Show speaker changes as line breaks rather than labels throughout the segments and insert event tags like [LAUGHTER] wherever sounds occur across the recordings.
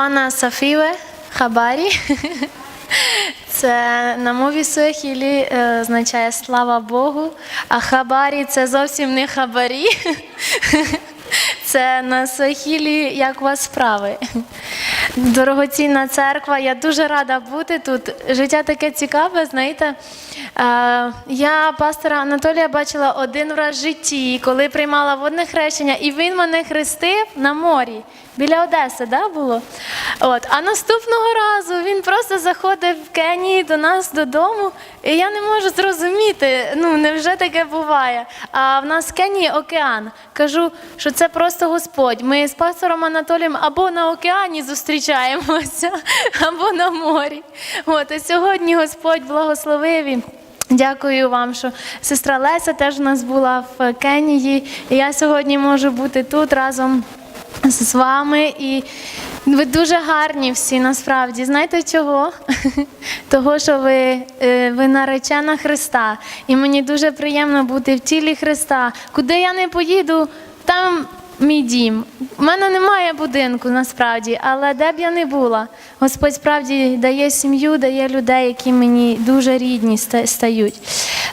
Бана Сафіве Хабарі. [LAUGHS] Це на мові Суахілі е, означає слава Богу, а хабарі це зовсім не хабарі. [LAUGHS] Це на Суахілі як у вас справи. Дорогоцінна церква, я дуже рада бути тут. Життя таке цікаве, знаєте. Я пастора Анатолія бачила один раз в житті, коли приймала водне хрещення, і він мене хрестив на морі. Біля Одеси, да, було? От. А наступного разу він просто заходив в Кенії до нас додому, і я не можу зрозуміти, ну невже таке буває. А в нас в Кенії океан. Кажу, що це просто Господь. Ми з пастором Анатолієм або на океані зустрічаємося, [LAUGHS] або на морі. От, і сьогодні Господь благословив. і Дякую вам, що сестра Леся теж у нас була в Кенії. І я сьогодні можу бути тут разом з вами. І ви дуже гарні всі насправді. Знаєте чого? [LAUGHS] Того, що ви, е, ви наречена Христа. І мені дуже приємно бути в тілі Христа. Куди я не поїду, там мій дім. У мене немає будинку насправді, але де б я не була, Господь справді дає сім'ю, дає людей, які мені дуже рідні стають.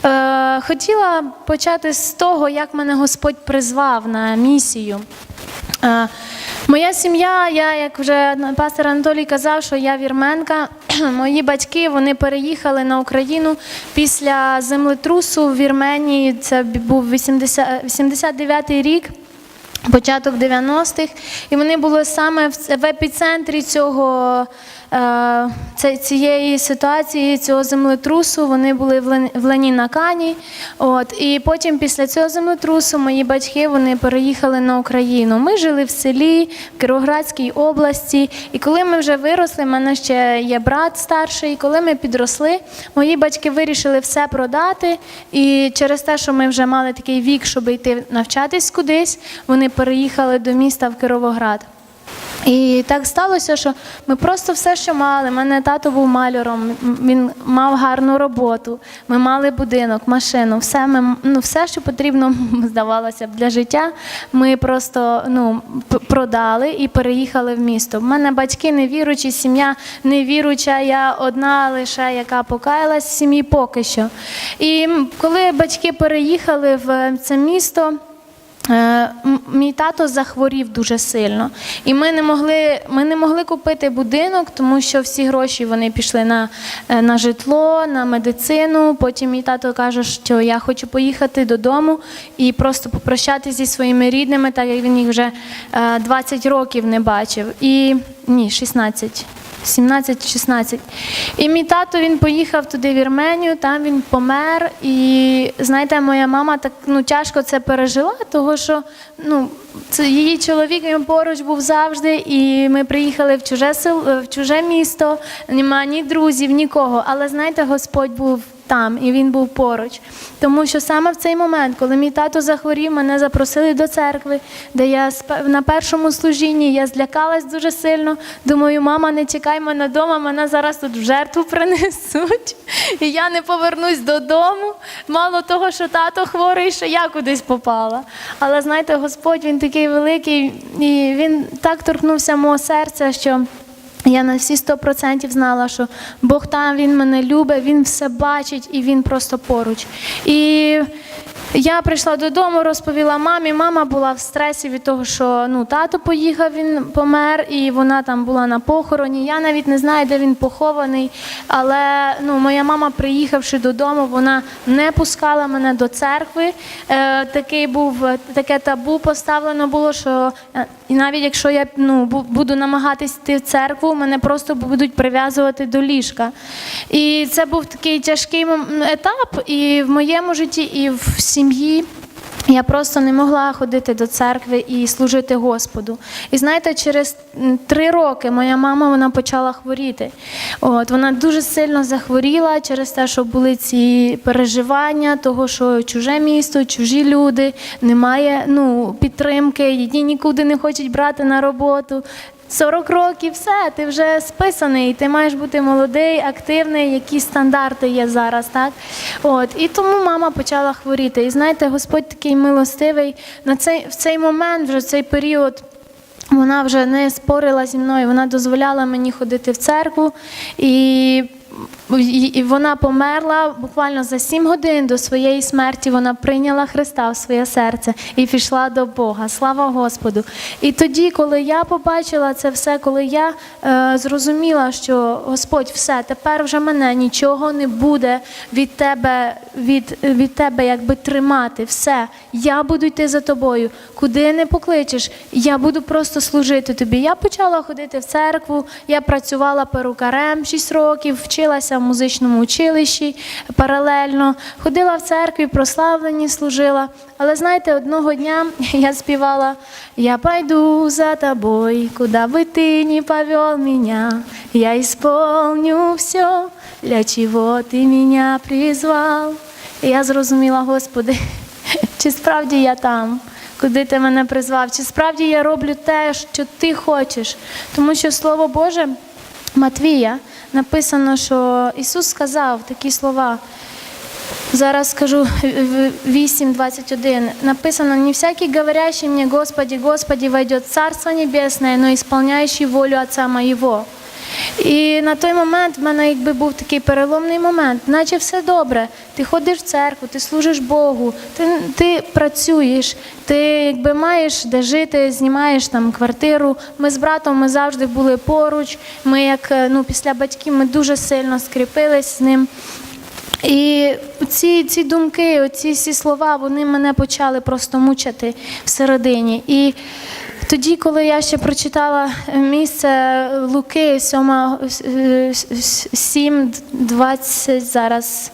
Е, хотіла почати з того, як мене Господь призвав на місію. Е, Моя сім'я, я як вже пастор Анатолій казав, що я вірменка. [CLEARS THROAT] Мої батьки вони переїхали на Україну після землетрусу в Вірменії. Це був 80 89-й рік. Початок 90-х, і вони були саме в епіцентрі цього, цієї ситуації, цього землетрусу. Вони були в Лен- в Ленінакані. От, і потім після цього землетрусу мої батьки вони переїхали на Україну. Ми жили в селі, в Кіровоградській області. І коли ми вже виросли, в мене ще є брат старший. І коли ми підросли, мої батьки вирішили все продати. І через те, що ми вже мали такий вік, щоб йти навчатись кудись, вони переїхали до міста в Кировоград. І так сталося, що ми просто все, що мали. У мене тато був маляром, він мав гарну роботу. Ми мали будинок, машину, все, ми, ну, все, що потрібно, [LAUGHS] здавалося б, для життя. Ми просто ну, продали і переїхали в місто. У мене батьки невіруючі, сім'я невіруча, я одна лише, яка покаялась в сім'ї поки що. І коли батьки переїхали в це місто. Е, Мій тато захворів дуже сильно, і ми не могли, ми не могли купити будинок, тому що всі гроші вони пішли на, е, на житло, на медицину. Потім мій тато каже, що я хочу поїхати додому і просто попрощатися зі своїми рідними, так як він їх вже е, 20 років не бачив. І ні, 16. 17-16. І мій тато він поїхав туди в Вірменію, там він помер. І знаєте, моя мама так ну тяжко це пережила, тому що ну це її чоловік поруч був завжди. І ми приїхали в чуже сел, в чуже місто. Нема ні друзів, нікого. Але знаєте, Господь був. Там і він був поруч, тому що саме в цей момент, коли мій тато захворів, мене запросили до церкви, де я на першому служінні я злякалась дуже сильно. Думаю, мама, не чекай мене вдома, мене зараз тут в жертву принесуть, і я не повернусь додому. Мало того, що тато хворий, що я кудись попала. Але знаєте, Господь він такий великий, і він так торкнувся мого серця, що. Я на всі 100% знала, що Бог там він мене любить, він все бачить і він просто поруч. І я прийшла додому, розповіла мамі. Мама була в стресі від того, що ну тато поїхав, він помер, і вона там була на похороні. Я навіть не знаю, де він похований. Але ну, моя мама, приїхавши додому, вона не пускала мене до церкви. Е, такий був таке табу поставлено було, що е, і навіть якщо я ну, буду намагатись йти в церкву, мене просто будуть прив'язувати до ліжка. І це був такий тяжкий етап і в моєму житті, і в сім'ї. Я просто не могла ходити до церкви і служити Господу. І знаєте, через три роки моя мама вона почала хворіти. От вона дуже сильно захворіла через те, що були ці переживання, того, що чуже місто, чужі люди, немає ну, підтримки, її нікуди не хочуть брати на роботу. 40 років, все, ти вже списаний, ти маєш бути молодий, активний, які стандарти є зараз, так? От, і тому мама почала хворіти. І знаєте, Господь такий милостивий на цей, в цей момент, вже в цей період. вона вже не спорила зі мною, вона дозволяла мені ходити в церкву. І і вона померла буквально за сім годин до своєї смерті. Вона прийняла Христа в своє серце і пішла до Бога. Слава Господу! І тоді, коли я побачила це все, коли я е, зрозуміла, що Господь, все, тепер вже мене нічого не буде від тебе, від, від тебе якби тримати. Все, я буду йти за тобою. Куди не покличеш, я буду просто служити тобі. Я почала ходити в церкву, я працювала перукарем 6 років, вчилася в музичному училищі паралельно, ходила в церкві, прославлені служила. Але знаєте, одного дня [LAUGHS] я співала Я пойду за тобой, куда бы ты ни повел меня, я исполню все, для чего ты меня призвал. І я зрозуміла, Господи, [LAUGHS] чи справді я там, куди ти мене призвав, чи справді я роблю те, що ти хочеш. Тому що Слово Боже Матвія написано, що Ісус сказав такі слова. Зараз скажу 8.21. Написано, не всякий говорящий мне, Господи, Господи, войдет в Царство Небесное, но исполняющий волю Отца Моего. І на той момент в мене якби був такий переломний момент, наче все добре. Ти ходиш в церкву, ти служиш Богу, ти, ти працюєш, ти якби маєш де жити, знімаєш там квартиру. Ми з братом ми завжди були поруч. Ми, як е, ну, після батьків, ми дуже сильно скріпились з ним. І ці, ці думки, всі слова, вони мене почали просто мучити всередині. І тоді, коли я ще прочитала місце Луки 7, 20 зараз.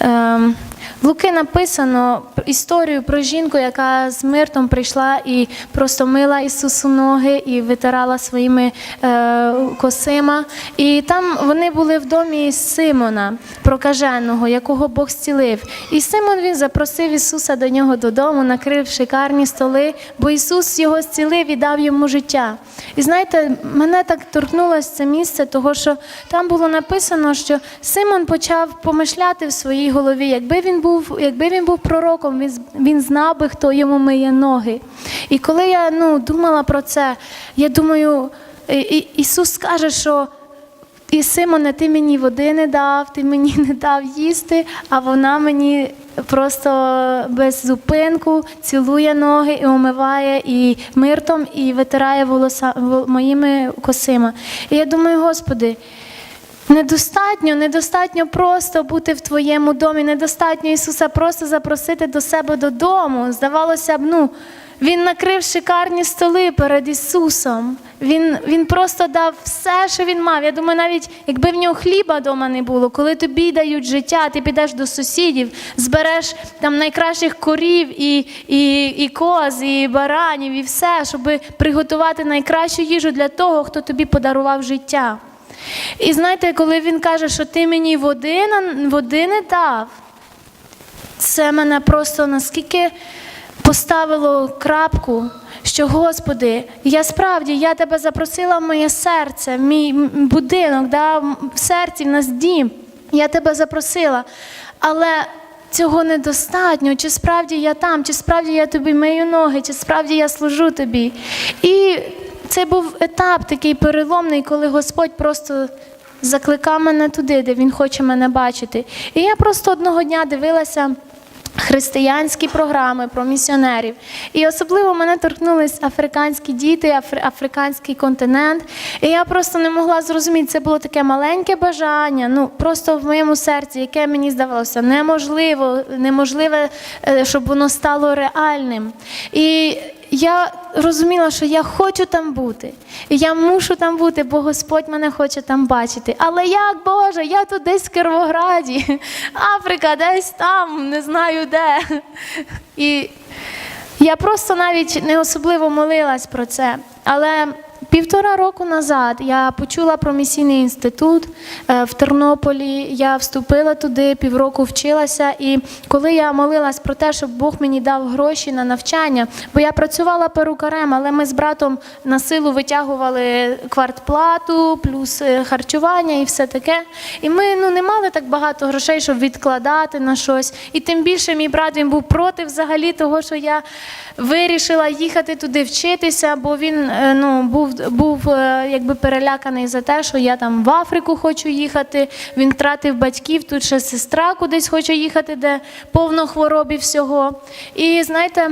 Ем, в Луки написано історію про жінку, яка з миртом прийшла і просто мила Ісусу ноги і витирала своїми е, косима. І там вони були в домі Симона, прокаженого, якого Бог зцілив. І Симон він запросив Ісуса до нього додому, накрив шикарні столи, бо Ісус його зцілив і дав йому життя. І знаєте, мене так торкнулося це місце, того що там було написано, що Симон почав помишляти в своїй голові, якби він був, якби він був пророком, він, він знав би, хто йому миє ноги. І коли я ну, думала про це, я думаю, Ісус каже, що і Симоне, ти мені води не дав, ти мені не дав їсти, а вона мені просто без зупинку цілує ноги і омиває і миртом, і витирає волоса моїми косима. І я думаю, Господи. Недостатньо, недостатньо просто бути в твоєму домі, недостатньо Ісуса просто запросити до себе додому. Здавалося б, ну, Він накрив шикарні столи перед Ісусом. Він, він просто дав все, що він мав. Я думаю, навіть якби в нього хліба вдома не було, коли тобі дають життя, ти підеш до сусідів, збереш там найкращих корів і, і, і коз, і баранів, і все, щоб приготувати найкращу їжу для того, хто тобі подарував життя. І знаєте, коли він каже, що ти мені води, води не дав, це мене просто наскільки поставило крапку, що Господи, я справді я тебе запросила в моє серце, в мій будинок, да, в серці в нас дім. Я тебе запросила. Але цього недостатньо. Чи справді я там, чи справді я тобі мию ноги, чи справді я служу тобі. І це був етап такий переломний, коли Господь просто закликав мене туди, де Він хоче мене бачити. І я просто одного дня дивилася. Християнські програми про місіонерів. І особливо мене торкнулись африканські діти, афри- африканський континент. І я просто не могла зрозуміти, це було таке маленьке бажання, ну просто в моєму серці, яке мені здавалося неможливо, неможливе, е, щоб воно стало реальним. І я розуміла, що я хочу там бути. І я мушу там бути, бо Господь мене хоче там бачити. Але як Боже, я тут десь в Кировограді, [LAUGHS] Африка десь там, не знаю де. І я просто навіть не особливо молилась про це. Але півтора року назад я почула про місійний інститут е, в Тернополі. Я вступила туди, півроку вчилася. І коли я молилась про те, щоб Бог мені дав гроші на навчання, бо я працювала перукарем, але ми з братом на силу витягували квартплату, плюс е, харчування і все таке. І ми ну не мали так багато грошей, щоб відкладати на щось. І тим більше мій брат він був проти взагалі того, що я вирішила їхати туди вчитися, бо він е, ну, був, був е, якби переляканий за те, що я там в Африку хочу їхати. Він втратив батьків, тут ще сестра кудись хоче їхати, де повно хвороб і всього. І знаєте.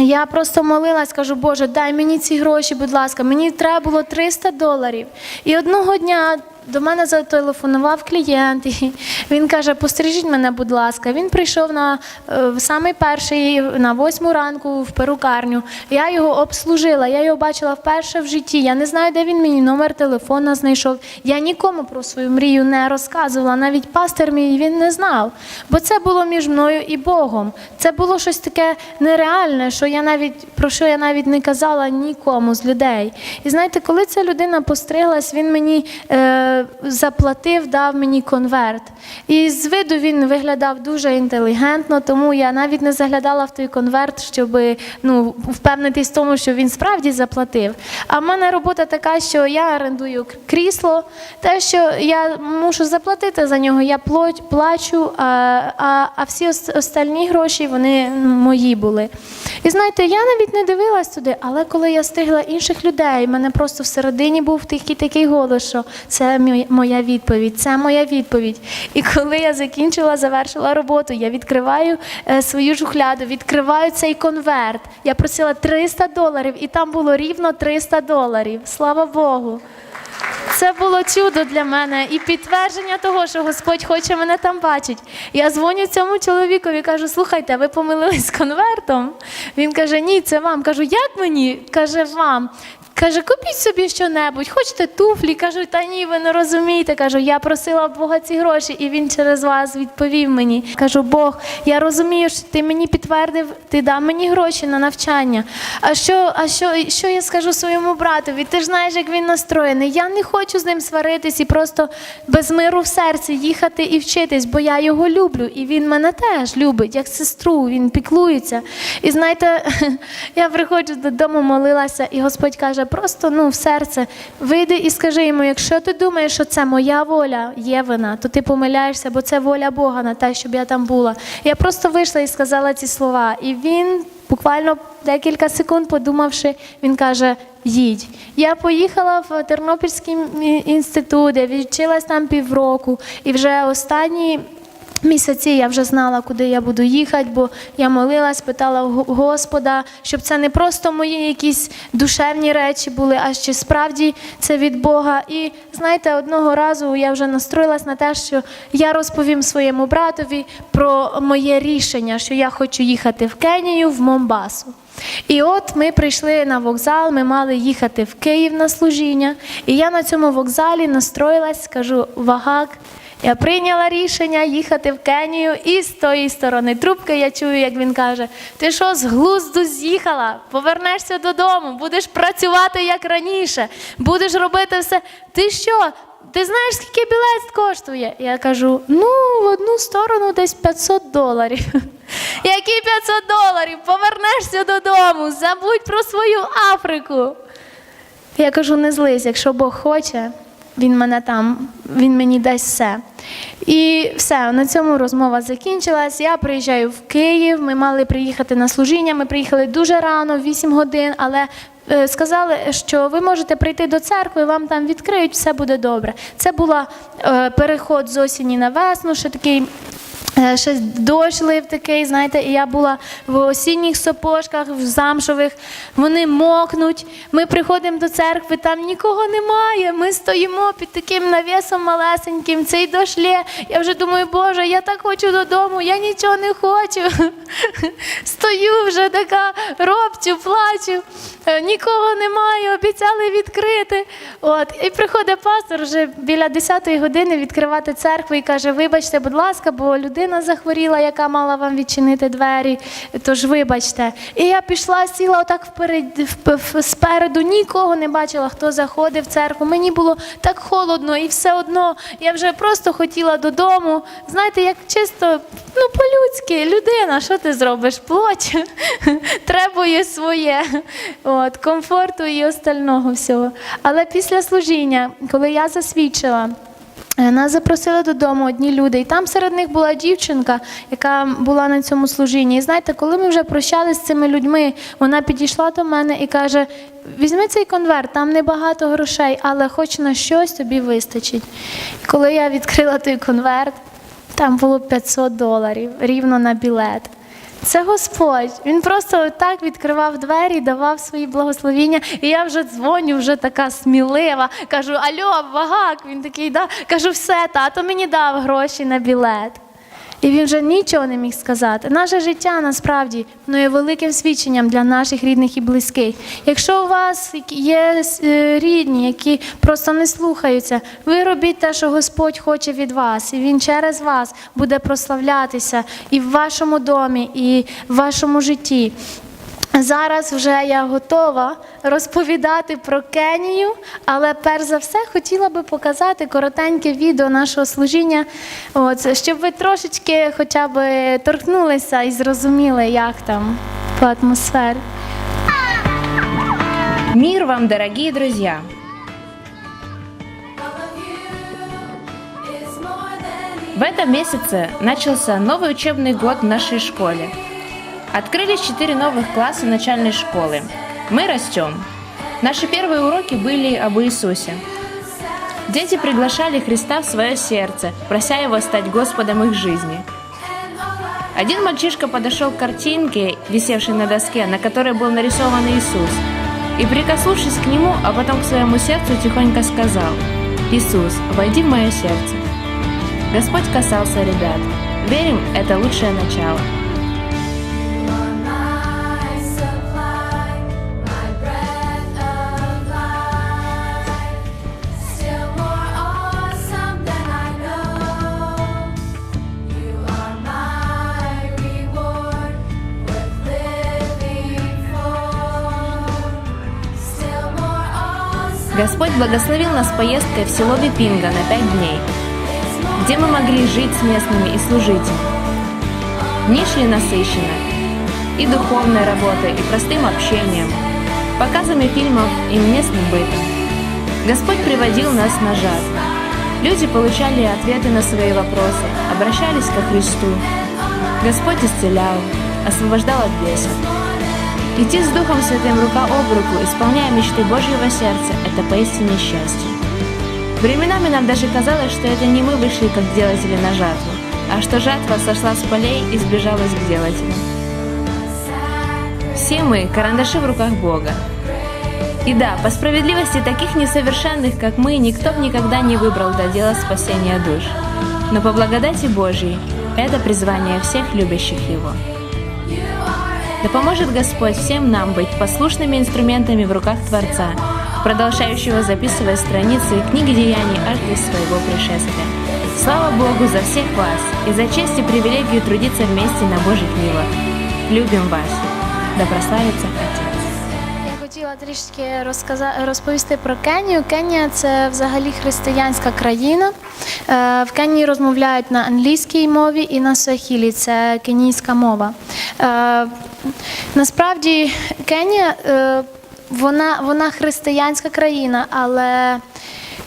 Я просто молилась, кажу, Боже, дай мені ці гроші, будь ласка. Мені треба було 300 доларів. І одного дня до мене зателефонував клієнт, і він каже: пострижіть мене, будь ласка. Він прийшов на е, в самий перший на восьму ранку в перукарню. Я його обслужила, я його бачила вперше в житті. Я не знаю, де він мені номер телефона знайшов. Я нікому про свою мрію не розказувала. Навіть пастор мій він не знав. Бо це було між мною і Богом. Це було щось таке нереальне, що я навіть про що я навіть не казала нікому з людей. І знаєте, коли ця людина постриглась, він мені е, заплатив, дав мені конверт. І з виду він виглядав дуже інтелігентно, тому я навіть не заглядала в той конверт, щоб ну, впевнитись в тому, що він справді заплатив. А в мене робота така, що я орендую крісло, те, що я мушу заплатити за нього, я плачу, а, а, а всі ос- остальні гроші вони ну, мої були. І знаєте, я навіть не дивилась туди, але коли я стигла інших людей, мене просто всередині був такий такий голос, що це моя відповідь, це моя відповідь. І коли я закінчила, завершила роботу, я відкриваю е, свою жухляду, відкриваю цей конверт. Я просила 300 доларів, і там було рівно 300 доларів. Слава Богу. Це було чудо для мене і підтвердження того, що Господь хоче мене там бачити. Я дзвоню цьому чоловікові, кажу: слухайте, ви помилились з конвертом. Він каже: Ні, це вам. Кажу, як мені? Каже, вам. Каже, купіть собі що-небудь, хочете туфлі? Кажу, та ні, ви не розумієте. Кажу, я просила Бога ці гроші, і він через вас відповів мені. Кажу, Бог, я розумію, що ти мені підтвердив, ти дав мені гроші на навчання. А що, а що, що я скажу своєму братові? Ти ж знаєш, як він настроєний. Я не хочу з ним сваритись і просто без миру в серці їхати і вчитись, бо я його люблю, і він мене теж любить, як сестру, він піклується. І знаєте, [LAUGHS] я приходжу додому, молилася, і Господь каже, просто ну, в серце вийди і скажи йому, якщо ти думаєш, що це моя воля, є вина, то ти помиляєшся, бо це воля Бога на те, щоб я там була. Я просто вийшла і сказала ці слова. І він буквально декілька секунд подумавши, він каже: їдь. Я поїхала в Тернопільський інститут, я відчилась там півроку, і вже останні. Місяці я вже знала, куди я буду їхати, бо я молилась, питала Господа, щоб це не просто мої якісь душевні речі були, а чи справді це від Бога. І знаєте, одного разу я вже настроїлась на те, що я розповім своєму братові про моє рішення, що я хочу їхати в Кенію, в Момбасу. І от ми прийшли на вокзал, ми мали їхати в Київ на служіння. І я на цьому вокзалі настроїлась, кажу, вагак. Я прийняла рішення їхати в Кенію, і з тої сторони трубки я чую, як він каже: Ти що з глузду з'їхала? Повернешся додому, будеш працювати як раніше, будеш робити все. Ти що? Ти знаєш, скільки білет коштує? Я кажу: ну, в одну сторону десь 500 доларів. [LAUGHS] Які 500 доларів? Повернешся додому, забудь про свою Африку. Я кажу, не злись, якщо Бог хоче, він мене там, він мені дасть все. І все, на цьому розмова закінчилась. Я приїжджаю в Київ. Ми мали приїхати на служіння. Ми приїхали дуже рано, 8 годин, але е, сказали, що ви можете прийти до церкви, вам там відкриють, все буде добре. Це була е, переход з осені на весну, ще такий. Е, Ще дощ лив такий, знаєте, і я була в осінніх сапожках, в замшових, вони мокнуть. Ми приходимо до церкви, там нікого немає. Ми стоїмо під таким навісом малесеньким, цей дощ лє. Я вже думаю, Боже, я так хочу додому, я нічого не хочу. [LAUGHS] Стою вже така, робчу, плачу, Е, нікого немає, обіцяли відкрити. От. І приходить пастор вже біля 10-ї години відкривати церкву і каже: вибачте, будь ласка, бо людина дитина захворіла, яка мала вам відчинити двері, тож вибачте. І я пішла, сіла отак вперед, спереду, нікого не бачила, хто заходив в церкву. Мені було так холодно, і все одно я вже просто хотіла додому. Знаєте, як чисто, ну, по-людськи, людина, що ти зробиш? Плоть [LAUGHS] требує своє, от, комфорту і остального всього. Але після служіння, коли я засвідчила, Нас запросили додому одні люди, і там серед них була дівчинка, яка була на цьому служінні. І знаєте, коли ми вже прощалися з цими людьми, вона підійшла до мене і каже: візьми цей конверт, там небагато грошей, але хоч на щось тобі вистачить. Коли я відкрила той конверт, там було 500 доларів рівно на білет. Це Господь. Він просто так відкривав двері, давав свої благословіння. І я вже дзвоню, вже така смілива. Кажу, альо, вагак. Він такий, да. Кажу, все, тато мені дав гроші на білет. І він вже нічого не міг сказати. Наше життя насправді воно є великим свідченням для наших рідних і близьких. Якщо у вас є е, рідні, які просто не слухаються, ви робіть те, що Господь хоче від вас, і Він через вас буде прославлятися і в вашому домі, і в вашому житті. Зараз вже я готова розповідати про Кенію, але перш за все хотіла би показати коротеньке відео нашого служіння, от, щоб ви трошечки хоча б торкнулися і зрозуміли, як там по атмосфері.
Мир вам, дорогие друзья! В этом месяце начался новый учебный год в нашей школе. Открылись четыре новых класса начальной школы. Мы растем. Наши первые уроки были об Иисусе. Дети приглашали Христа в свое сердце, прося Его стать Господом их жизни. Один мальчишка подошел к картинке, висевшей на доске, на которой был нарисован Иисус, и, прикоснувшись к нему, а потом к своему сердцу, тихонько сказал, «Иисус, войди в мое сердце». Господь касался ребят. Верим, это лучшее начало. Господь благословил нас поездкой в село Випинга на пять дней, где мы могли жить с местными и служить. Дни шли насыщенно и духовной работой, и простым общением, показами фильмов и местным бытом. Господь приводил нас на жатву. Люди получали ответы на свои вопросы, обращались ко Христу. Господь исцелял, освобождал от бесов. Идти с Духом Святым рука об руку, исполняя мечты Божьего сердца, это поистине счастье. Временами нам даже казалось, что это не мы вышли как делатели на жатву, а что жатва сошла с полей и сближалась к делателям. Все мы – карандаши в руках Бога. И да, по справедливости таких несовершенных, как мы, никто никогда не выбрал до дела спасения душ. Но по благодати Божьей это призвание всех любящих Его. Да поможет Господь всем нам быть послушными инструментами в руках Творца, продолжающего записывать страницы книги деяний аж до своего пришествия. Слава Богу за всех вас и за честь и привилегию трудиться вместе на Божьих нивах. Любим вас. Да прославится Отец.
Я хотіла трішки розказа- розповісти про Кенію. Кенія це взагалі християнська країна. Е, В Кенії розмовляють на англійській мові і на суахілі, це кенійська мова. Насправді Кенія е, вона, вона християнська країна, але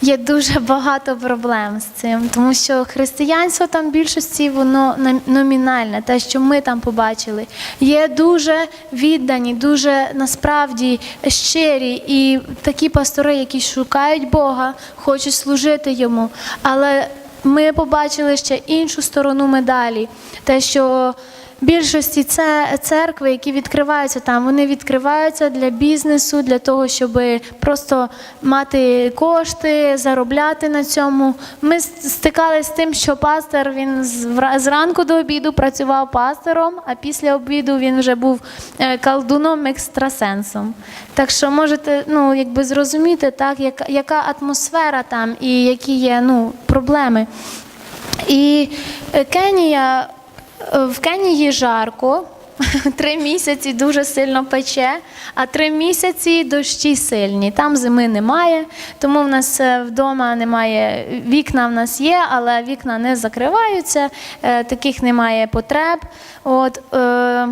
є дуже багато проблем з цим, тому що християнство там в більшості воно номінальне, те, що ми там побачили, є дуже віддані, дуже насправді щирі і такі пастори, які шукають Бога, хочуть служити йому. Але ми побачили ще іншу сторону медалі, те, що більшості це церкви, які відкриваються там, вони відкриваються для бізнесу, для того, щоб просто мати кошти, заробляти на цьому. Ми стикалися з тим, що пастор він зранку до обіду працював пастором, а після обіду він вже був е, колдуном екстрасенсом. Так що можете ну, якби зрозуміти, так, яка, атмосфера там і які є ну, проблеми. І е, Кенія, в Кенії жарко, [LAUGHS] три місяці дуже сильно пече, а три місяці дощі сильні. Там зими немає, тому в нас е, вдома немає, вікна в нас є, але вікна не закриваються, е, таких немає потреб. От, е,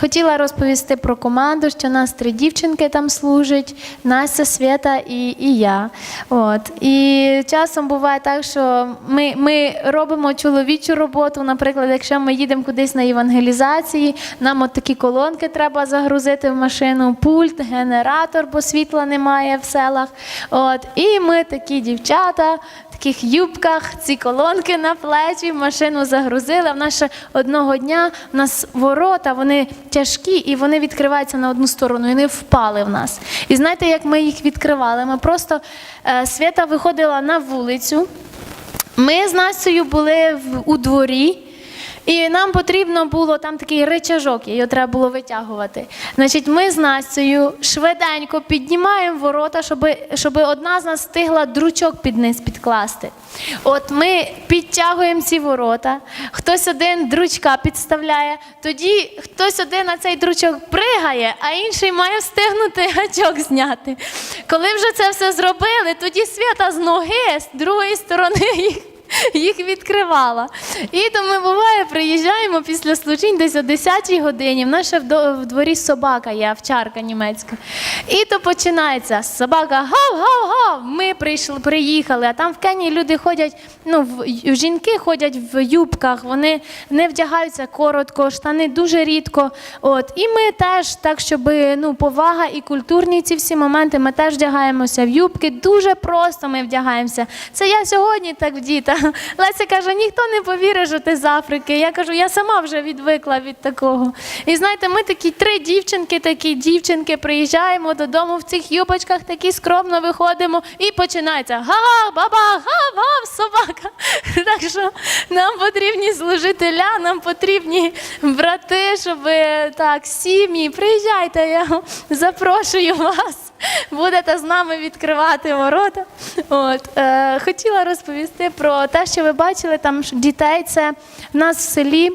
Хотіла розповісти про команду, що нас три дівчинки там служать, Настя, Свята і, і я. От. І часом буває так, що ми, ми робимо чоловічу роботу. Наприклад, якщо ми їдемо кудись на евангелізації, нам от такі колонки треба загрузити в машину, пульт, генератор, бо світла немає в селах. От. І ми такі дівчата. Таких юбках ці колонки на плечі машину загрузили. В нас ще одного дня в нас ворота, вони тяжкі і вони відкриваються на одну сторону, і вони впали в нас. І знаєте, як ми їх відкривали? Ми просто е, Свята виходила на вулицю. Ми з Настею були у дворі. І нам потрібно було там такий ричажок, його треба було витягувати. Значить, ми з Настею швиденько піднімаємо ворота, щоб, щоб одна з нас встигла дручок під низ підкласти. От ми підтягуємо ці ворота, хтось один дручка підставляє, тоді хтось один на цей дручок пригає, а інший має встигнути гачок зняти. Коли вже це все зробили, тоді свята з ноги, з другої сторони їх їх відкривала. І то ми буває, приїжджаємо після служінь десь о 10-й годині. В нас ще в дворі собака є, овчарка німецька. І то починається собака гав-гав-гав. Ми прийшли, приїхали, а там в Кенії люди ходять, ну, в, жінки ходять в юбках, вони не вдягаються коротко, штани дуже рідко. От. І ми теж, так, щоб ну, повага і культурні ці всі моменти, ми теж вдягаємося в юбки. Дуже просто ми вдягаємося. Це я сьогодні так вдіта. [LAUGHS] Леся каже, ніхто не повірить, що ти з Африки. Я кажу, я сама вже відвикла від такого. І знаєте, ми такі три дівчинки, такі дівчинки, приїжджаємо додому в цих юбочках, такі скромно виходимо і починається га, баба, гав, гав, собака. [LAUGHS] Так що нам потрібні служителя, нам потрібні брати, щоб так, сім'ї, приїжджайте, я запрошую вас. Будете з нами відкривати ворота. От, е, хотіла розповісти про те, що ви бачили там дітей. Це в нас в селі.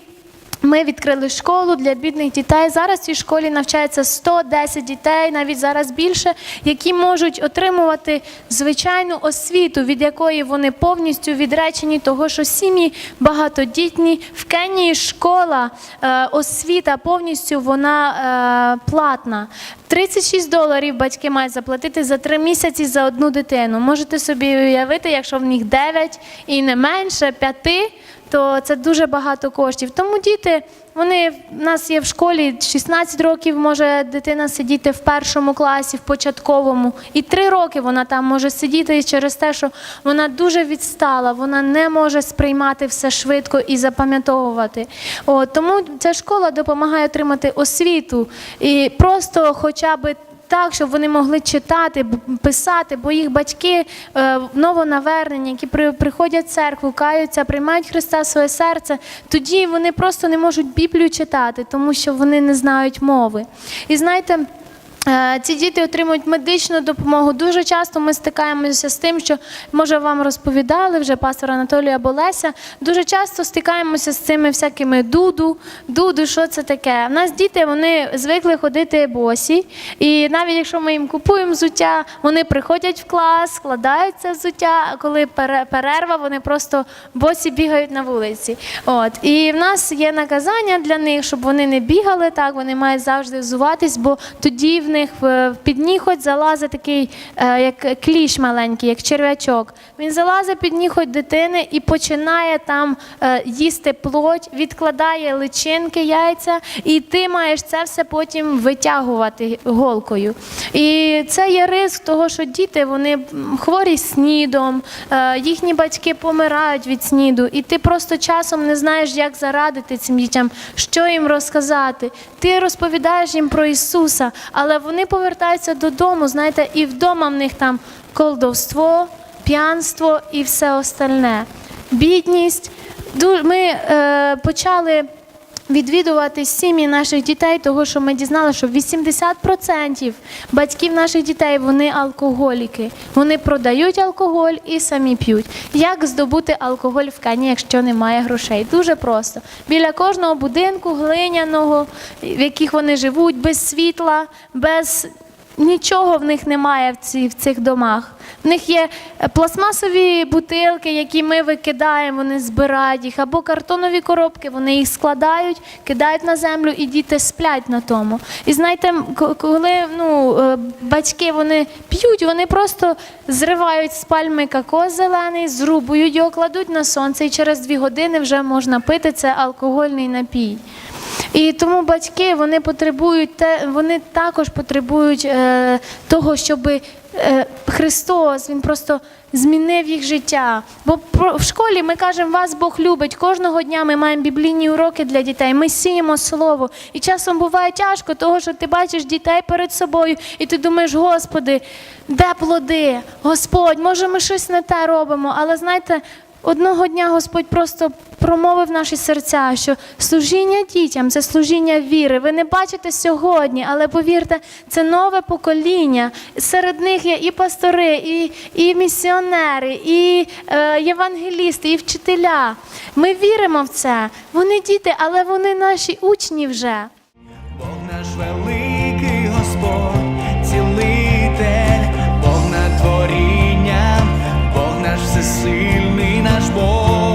Ми відкрили школу для бідних дітей. Зараз в цій школі навчається 110 дітей, навіть зараз більше, які можуть отримувати звичайну освіту, від якої вони повністю відречені, того, що сім'ї багатодітні. В Кенії школа, е, освіта повністю вона е, платна. 36 доларів батьки мають заплатити за три місяці за одну дитину. Можете собі уявити, якщо в них 9 і не менше 5, то це дуже багато коштів. Тому діти, вони в нас є в школі 16 років може дитина сидіти в першому класі, в початковому, і 3 роки вона там може сидіти через те, що вона дуже відстала, вона не може сприймати все швидко і запам'ятовувати. Тому ця школа допомагає отримати освіту і просто хоча би так, щоб вони могли читати, писати, бо їх батьки е, новонавернені, які при, приходять в церкву, каються, приймають Христа в своє серце, тоді вони просто не можуть Біблію читати, тому що вони не знають мови. І знаєте. Е, Ці діти отримують медичну допомогу. Дуже часто ми стикаємося з тим, що може вам розповідали вже пастор Анатолій або Леся. Дуже часто стикаємося з цими всякими дуду, дуду, що це таке. У нас діти вони звикли ходити босі, і навіть якщо ми їм купуємо взуття, вони приходять в клас, складаються взуття. А коли пере- перерва, вони просто босі бігають на вулиці. От і в нас є наказання для них, щоб вони не бігали так. Вони мають завжди взуватись, бо тоді в них в під ніхоть залазить такий, е, як кліш маленький, як черв'ячок. Він залазить під ніхоть дитини і починає там е, їсти плоть, відкладає личинки, яйця, і ти маєш це все потім витягувати голкою. І це є риск того, що діти вони хворі снідом, е, їхні батьки помирають від сніду, і ти просто часом не знаєш, як зарадити цим дітям, що їм розказати. Ти розповідаєш їм про Ісуса, але вони повертаються додому, знаєте, і вдома в них там колдовство, п'янство і все остальне. Бідність. Ми е, почали відвідувати сім'ї наших дітей, того що ми дізналися, що 80% батьків наших дітей вони алкоголіки. Вони продають алкоголь і самі п'ють. Як здобути алкоголь в Кені, якщо немає грошей? Дуже просто. Біля кожного будинку глиняного, в яких вони живуть, без світла, без Нічого в них немає в, ці, в цих домах. В них є е, пластмасові бутилки, які ми викидаємо, вони збирають їх, або картонові коробки, вони їх складають, кидають на землю, і діти сплять на тому. І знаєте, коли ну, е, батьки вони п'ють, вони просто зривають з пальми кокос зелений, зрубують його, кладуть на сонце, і через дві години вже можна пити це алкогольний напій. І тому батьки вони потребують те, вони також потребують е, того, щоб е, Христос Він просто змінив їх життя. Бо про- в школі ми кажемо, вас Бог любить. Кожного дня ми маємо біблійні уроки для дітей. Ми сіємо слово. І часом буває тяжко, того, що ти бачиш дітей перед собою, і ти думаєш, Господи, де плоди? Господь, може, ми щось не те робимо. Але знаєте, Одного дня Господь просто промовив наші серця, що служіння дітям це служіння віри. Ви не бачите сьогодні, але повірте, це нове покоління. Серед них є і пастори, і, і місіонери, і е, євангелісти, і вчителя. Ми віримо в це. Вони діти, але вони наші учні вже.
Бог наш великий Господь, цілитель, Бог над творінням, Бог наш всесильний 我